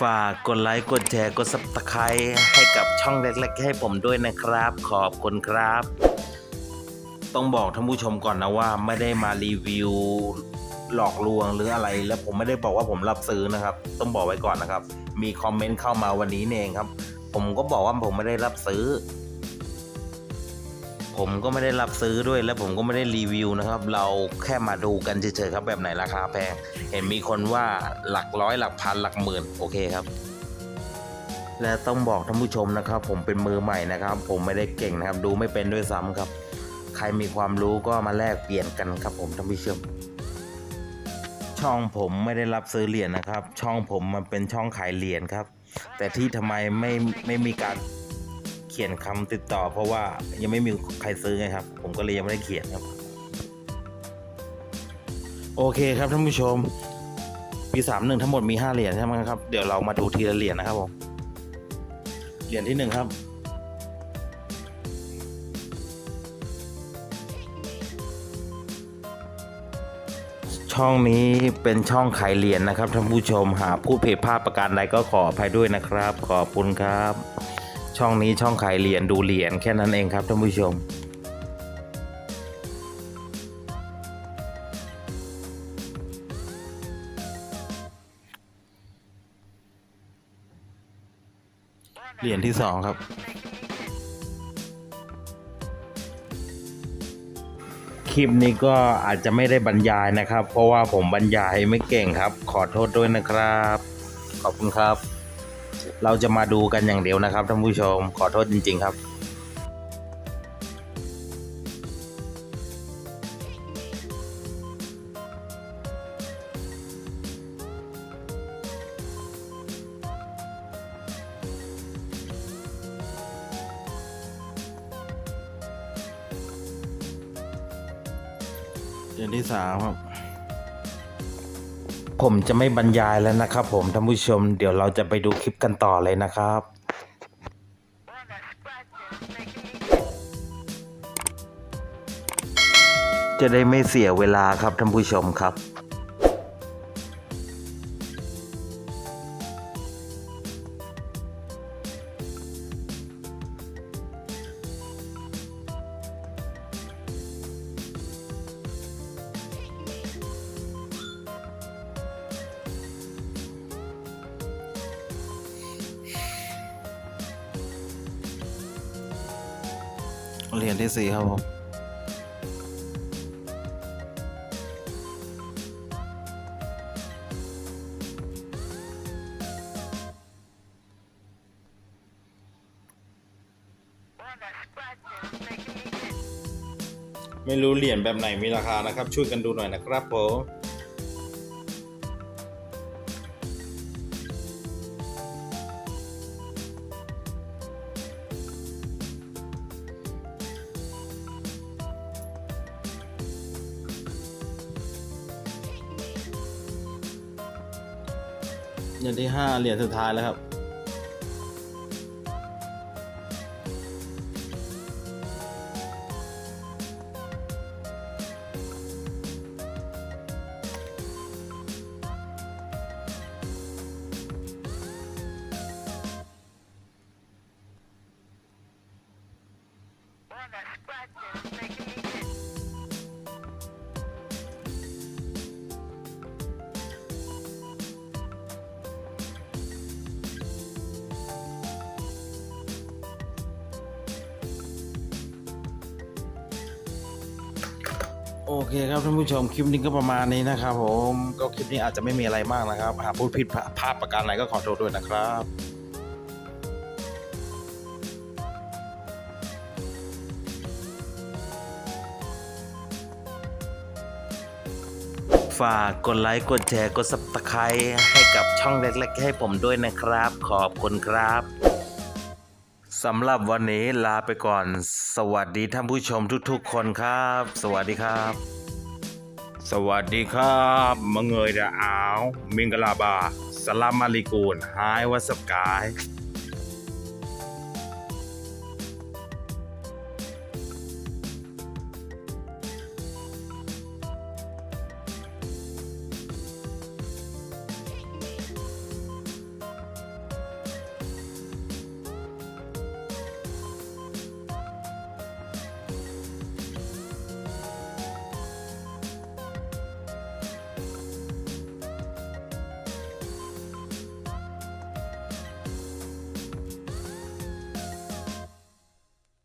ฝากกดไลค์ กดแชร์ กดซับสไครต์ให้กับช่องเล็กๆ ให้ผมด้วยนะครับ ขอบคุณครับ ต้องบอกท่านผู้ชมก่อนนะว่าไม่ได้มารีวิวหลอกลวงหรืออะไร และผมไม่ได้บอกว่าผมรับซื้อนะครับ ต้องบอกไว้ก่อนนะครับ มีคอมเมนต์เข้ามาวันนี้เองครับ ผมก็บอกว่าผมไม่ได้รับซื้อ ผมก็ไม่ได้รับซื้อด้วยและผมก็ไม่ได้รีวิวนะครับ เราแค่มาดูกันเฉยๆครับแบบไหนราคาแพง เห็นมีคนว่าหลักร้อยหลักพันหลักหมื่นโอเคครับ และต้องบอกท่านผู้ชมนะครับ ผมเป็นมือใหม่นะครับ ผมไม่ได้เก่งนะครับ ดูไม่เป็นด้วยซ้ำครับ ใครมีความรู้ก็มาแลกเปลี่ยนกันครับ ผมท่านผู้ชมช่องผมไม่ได้รับซื้อเหรียญนะครับ ช่องผมมันเป็นช่องขายเหรียญครับ แต่ที่ทำไมไม่ไม่มีการ ขียนคำติดต่อ เพราะว่ายังไม่มีใครซื้อไงครับ ผมก็เลยยังไม่ได้เขียนครับ โอเคครับท่านผู้ชมปีสามหนึ่งทั้งหมดมีห้าเหรียญใช่ไหมครับ เดี๋ยวเรามาดูทีละเหรียญนะครับผมเหรียญที่หนึ่งครับช่องนี้เป็นช่องขายเหรียญนะครับท่านผู้ชมหากพูดผิดพลาดประการใดก็ขออภัยด้วยนะครับ ขอบคุณครับ ช่องนี้ช่องขายเหรียญดูเหรียญแค่นั้นเองครับท่านผู้ชม เหรียญที่สองครับ คลิปนี้ก็อาจจะไม่ได้บรรยายนะครับ เพราะว่าผมบรรยายไม่เก่งครับ ขอโทษด้วยนะครับ ขอบคุณครับ เราจะมาดูกันอย่างเดียวนะครับท่านผู้ชมขอโทษจริง ๆ ครับเหรียญที่สามครับ ผมจะไม่บรรยายแล้วนะครับผมท่านผู้ชมเดี๋ยวเราจะไปดูคลิปกันต่อเลยนะครับจะได้ไม่เสียเวลาครับท่านผู้ชมครับ เหรียญที่สี่ครับผมไม่รู้เหรียญแบบไหนมีราคานะครับ ช่วยกันดูหน่อยนะครับผม เหรียญที่ห้าเหรียญสุดท้ายแล้วครับ โอเคครับท่านผู้ชมคลิปนี้ก็ประมาณนี้นะครับผมก็คลิปนี้อาจจะไม่มีอะไรมากนะครับหากพูดผิดพลาดประการไหนก็ขอโทษด้วยนะครับฝากกดไลค์กดแชร์กดซับสไครต์ให้กับช่องเล็กๆให้ผมด้วยนะครับ ขอบคุณครับ สำหรับวันนี้ลาไปก่อน สวัสดีท่านผู้ชมทุกๆ คนครับ สวัสดีครับ สวัสดีครับมงเงยดาอาว มิงกลาบาสลามมาลิกูนไฮวัสกาย